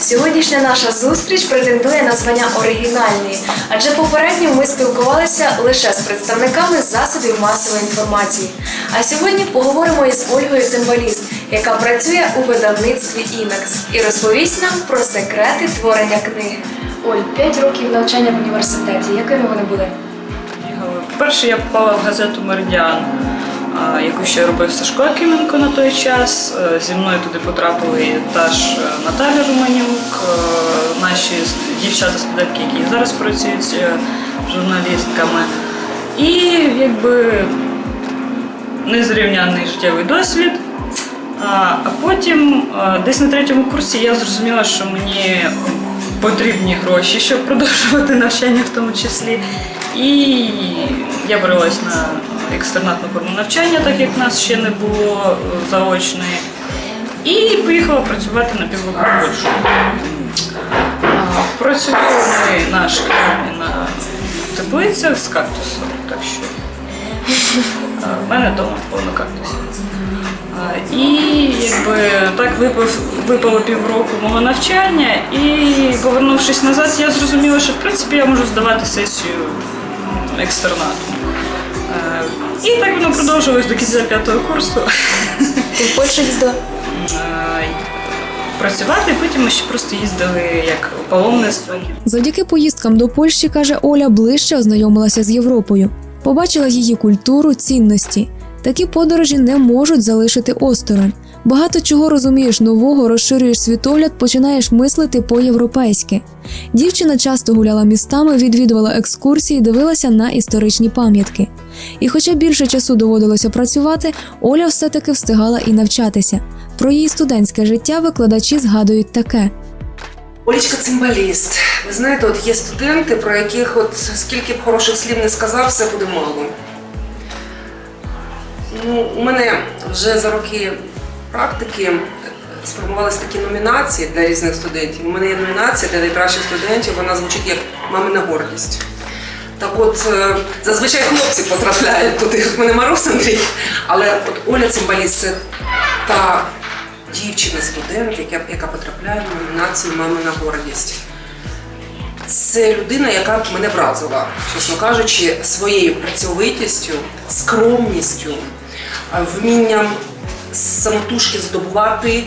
Сьогоднішня наша зустріч претендує на звання оригінальної, адже попередньо ми спілкувалися лише з представниками засобів масової інформації. А сьогодні поговоримо із Ольгою Цимбаліст, яка працює у видавництві Імекс, і розповість нам про секрети творення книги. Оль, 5 років навчання в університеті. Якими вони були? Вперше я попала в газету Меридіан, яку ще робив Сашко Кименко на той час. Е, Зі мною туди потрапили та ж е, Наталя Романюк, е, наші дівчата-студентки, які зараз працюють журналістками. І якби незрівнянний життєвий досвід. А потім десь на третьому курсі я зрозуміла, що мені потрібні гроші, щоб продовжувати навчання в тому числі. І я боролась на екстернатну форму навчання, так як в нас ще не було е, заочної. І поїхала працювати на півроку в Польщу. А, Працювали ми на школі на теплицях з кактусом, так що в мене вдома повно кактусів. І якби так випав, випало півроку мого навчання, і повернувшись назад, я зрозуміла, що в принципі я можу здавати сесію екстернату. Е, І так воно продовжилось до кінця п'ятого курсу. Ти в Польщу їздила? Е, Працювати, потім ми ще просто їздили як паломництво. Завдяки поїздкам до Польщі, каже Оля, ближче ознайомилася з Європою. Побачила її культуру, цінності. Такі подорожі не можуть залишити осторонь. Багато чого розумієш нового, розширюєш світогляд, починаєш мислити по-європейськи. Дівчина часто гуляла містами, відвідувала екскурсії, дивилася на історичні пам'ятки. І хоча більше часу доводилося працювати, Оля все-таки встигала і навчатися. Про її студентське життя викладачі згадують таке. Олічка цимбаліст. Ви знаєте, от є студенти, про яких от скільки б хороших слів не сказав, все буде мало. Ну, у мене вже за роки практики сформувалися такі номінації для різних студентів. У мене є номінація для найкращих студентів, вона звучить як мамина гордість. Так от, е, зазвичай хлопці потрапляють туди. В мене Мороз Андрій, але от Оля Цимбаліст це та дівчина-студент, яка, яка потрапляє в номінацію Мамина гордість. Це людина, яка мене вразила, чесно кажучи, своєю працьовитістю, скромністю, вмінням самотужки здобувати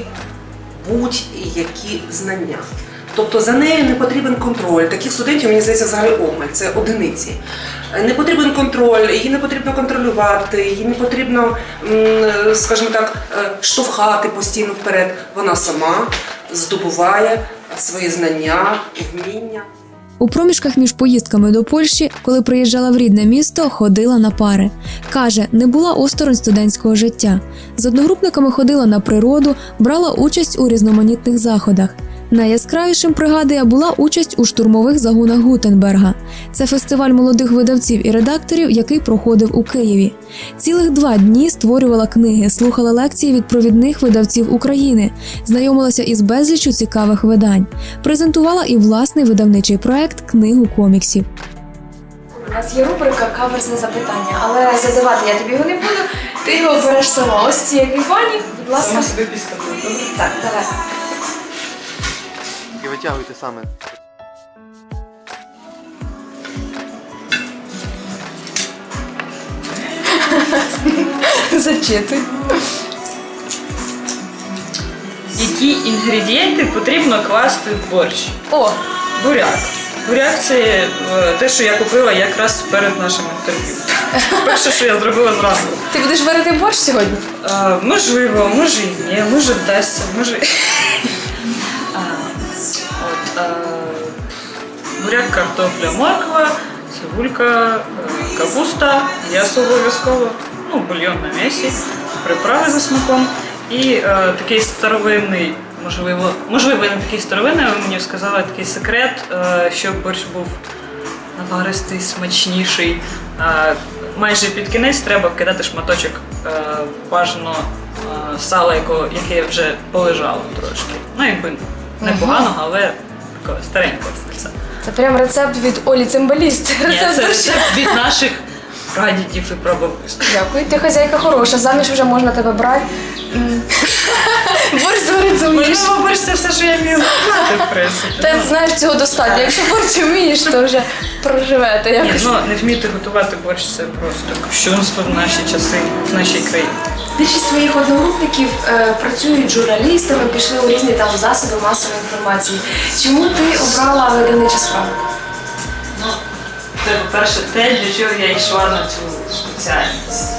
будь-які знання. Тобто за нею не потрібен контроль. Таких студентів, мені здається, взагалі обмаль, це одиниці. Не потрібен контроль, її не потрібно контролювати, її не потрібно, скажімо так, е, штовхати постійно вперед. Вона сама здобуває свої знання, вміння. У проміжках між поїздками до Польщі, коли приїжджала в рідне місто, ходила на пари. Каже, не була осторонь студентського життя. З одногрупниками ходила на природу, брала участь у різноманітних заходах. Найяскравішим пригадує була участь у штурмових загонах Гутенберга. Це фестиваль молодих видавців і редакторів, який проходив у Києві. Цілих два дні створювала книги, слухала лекції від провідних видавців України, знайомилася із безліччю цікавих видань, презентувала і власний видавничий проект книгу коміксів. У нас є рубрика каверзне запитання, але задавати я тобі його не буду. Ти його береш сама. Ось ці еквіпані, будь ласка. собі підставляю, добре? Так, давай. І витягуйте саме. Зачитуй. Які інгредієнти потрібно класти в борщ? О, Буряк. Буряк це е, те, що я купила якраз перед нашим інтерв'ю. Перше, що я зробила зразу. ти будеш варити борщ сьогодні? Е, можливо, може і ні, може вдасться, може. Буряк, картопля, морква, цибулька, е, капуста, м'ясо обов'язково, ну, бульйон на м'ясі, приправи за смаком і е, такий старовинний, можливо, можливо, не такий старовинний, але мені сказали такий секрет, е, щоб борщ був наваристий, смачніший. Е, майже під кінець треба вкидати шматочок е, бажано е, сала, яко- яке вже полежало трошки. Ну, якби непоганого, але такого старенького сальця. Це прям рецепт від Олі Цимбаліст. Ні, Рецепт це рецепт від наших прадідів і прабабусь. Дякую, ти хазяйка хороша, заміж вже можна тебе брати. Борщ зварити вмієш. Можливо, борщ це все, що я вмію знати, в принципі. Ти знаєш цього достатньо. Якщо борщ вмієш, то вже проживете. Ні, якось. ну не вміти готувати борщ це просто кощунство в наші часи, в нашій країні. Більшість своїх одногрупників е, працюють журналістами, пішли у різні там засоби масової інформації. Чому ти обрала видавничу справу? Ну, це, по-перше, те, для чого я йшла на цю спеціальність.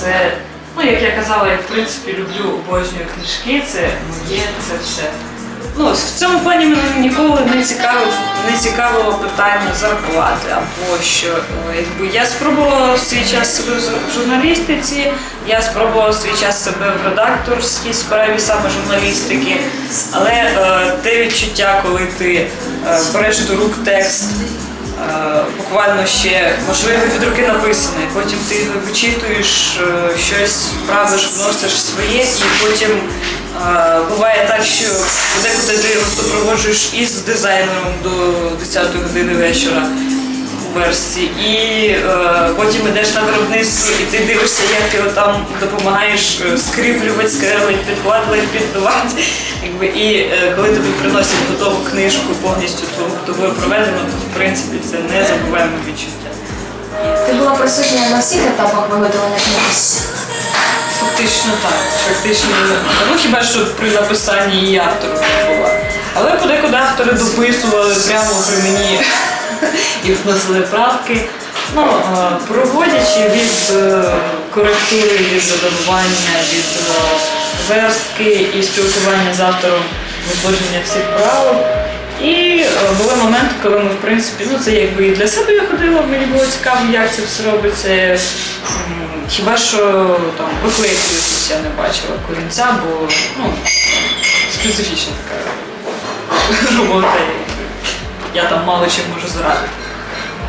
Це, ну, як я казала, я в принципі люблю обожнюю книжки, це моє, це все. Ну, в цьому плані мене ніколи не цікавило, не цікавило питання зарплати або що. е, Якби я спробувала свій час себе в журналістиці, я спробувала свій час себе в редакторській справі саме журналістики, але е, те відчуття, коли ти е, береш до рук текст. Е, буквально ще можливо від руки написаний. Потім ти вичитуєш, е, щось правиш, вносиш своє, і потім буває так, що подекуди ти супроводжуєш із дизайнером до 10 години вечора у версії, і е, потім йдеш на виробництво, і ти дивишся, як його там допомагаєш е, скріплювати, скрелити, підкладувати, підбивати. Якби, і е, коли тобі приносять готову книжку повністю тобою проведено, то в принципі це незабуваємо відчуття. Ти була присутня на всіх етапах виготовлення книги? Фактично так. Фактично, ну хіба що при написанні і автором не була. Але подекуди автори дописували прямо при мені і вносили правки. Ну, е, проводячи від е, коректури, від додавання, від е, верстки і спілкування з автором виходження всіх правок. І е, були моменти, коли ми, в принципі, ну це якби і для себе я ходила, мені було цікаво, як це все робиться. Хіба що там виклеїти якусь я не бачила корінця, бо ну, специфічна така робота. Я там мало чим можу зарадити.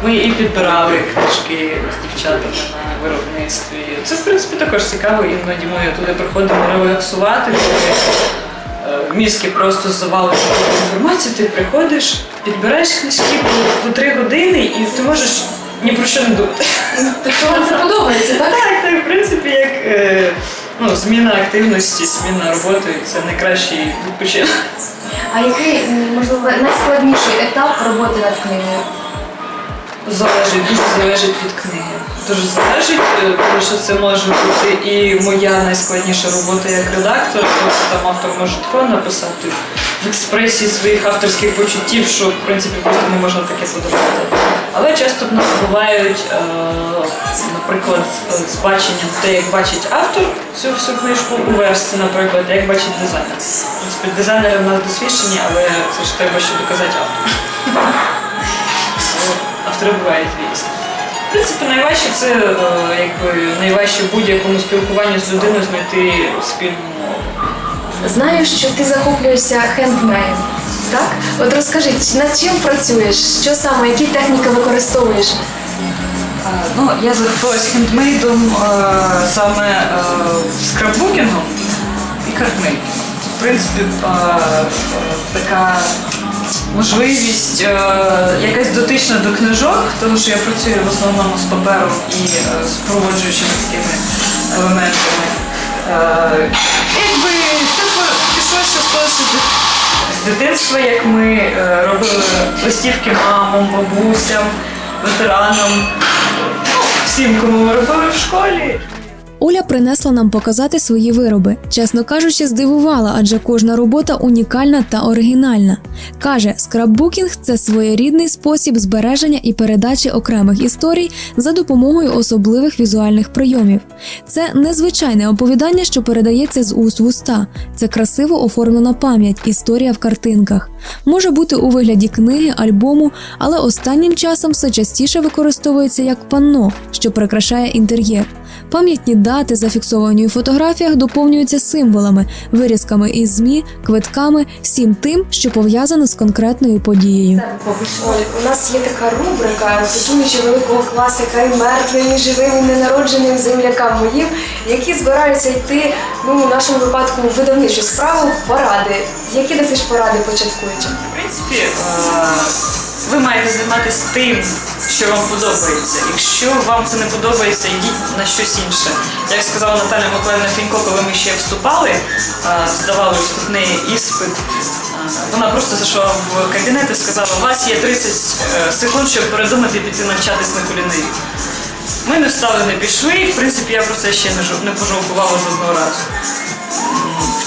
Ми і підбирали книжки з дівчатами на виробництві. Це, в принципі, також цікаво, іноді ми туди приходимо релаксувати, е, мізки просто завалить інформацію, ти приходиш, підбираєш книжки по, три години і ти можеш ні про що не думати. Тобто вам це подобається, так? Так, так, в принципі, як е, ну, зміна активності, зміна роботи це найкращий відпочинок. А який, можливо, найскладніший етап роботи над книгою? Залежить, дуже залежить від книги. Дуже залежить, е, тому що це може бути і моя найскладніша робота як редактор, тобто там автор може тако написати в експресії своїх авторських почуттів, що в принципі просто не можна таке подавати. Але часто в нас бувають, е, наприклад, з- з баченням те, як бачить автор цю всю книжку у версії, наприклад, як бачить дизайнер. В принципі, дизайнери в нас досвідчені, але це ж треба ще доказати автору. Автори бувають різні. В принципі, найважче це е, якби найважче в будь-якому спілкуванні з людиною знайти спільну мову. Знаю, що ти захоплюєшся хендмейдом, так? От розкажи, над чим працюєш? Що саме, які техніки використовуєш? Ну, я захопилась хендмейдом е, саме е, скраббукінгом і картмейкінгом. В принципі, е, е, така можливість е, якась дотична до книжок, тому що я працюю в основному з папером і е, з такими елементами. Е, якби це пішло ще з того, що з дитинства, як ми е, робили листівки мамам, бабусям, ветеранам, ну, всім, кому ми робили в школі. Оля принесла нам показати свої вироби. Чесно кажучи, здивувала, адже кожна робота унікальна та оригінальна. Каже, скраббукінг це своєрідний спосіб збереження і передачі окремих історій за допомогою особливих візуальних прийомів. Це незвичайне оповідання, що передається з уст в уста. Це красиво оформлена пам'ять, історія в картинках. Може бути у вигляді книги, альбому, але останнім часом все частіше використовується як панно, що прикрашає інтер'єр. Пам'ятні дати, зафіксовані у фотографіях, доповнюються символами, вирізками із ЗМІ, квитками, всім тим, що пов'язано з конкретною подією. Оль, у нас є така рубрика, цитуючи великого класика і мертвим, і живим, і ненародженим землякам моїм, які збираються йти, ну, у нашому випадку, в видавничу справу, поради. Які дасиш поради початкуючим? В принципі, е, ви маєте займатися тим, що вам подобається. Якщо вам це не подобається, йдіть на щось інше. Як сказала Наталя Миколаївна Фінько, коли ми ще вступали, здавали вступний іспит, вона просто зайшла в кабінет і сказала, у вас є 30 е, секунд, щоб передумати і піти навчатись на кулінарію. Ми не встали, не пішли, в принципі я про це ще не пожалкувала жодного разу.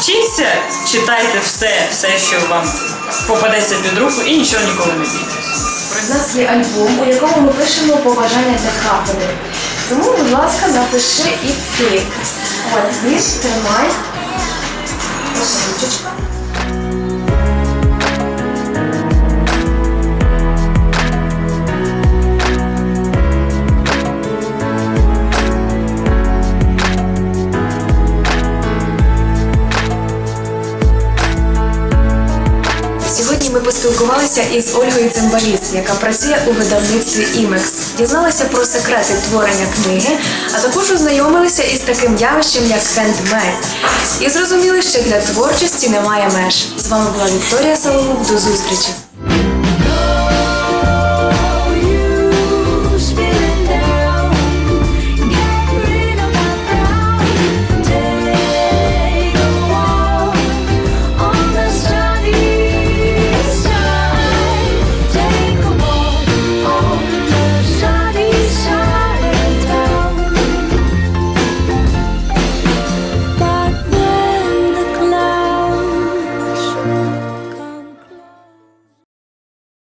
Вчіться, читайте все, все, що вам попадеться під руку, і нічого ніколи не бійтесь. У нас є альбом, у якому ми пишемо побажання для кафедри. Тому, будь ласка, запиши і ти. От, тримай. Ось ручечка. Поспілкувалися із Ольгою Цимбаліс, яка працює у видавництві Імекс. Дізналися про секрети творення книги, а також ознайомилися із таким явищем, як хендмейд. І зрозуміли, що для творчості немає меж. З вами була Вікторія Соломук. До зустрічі!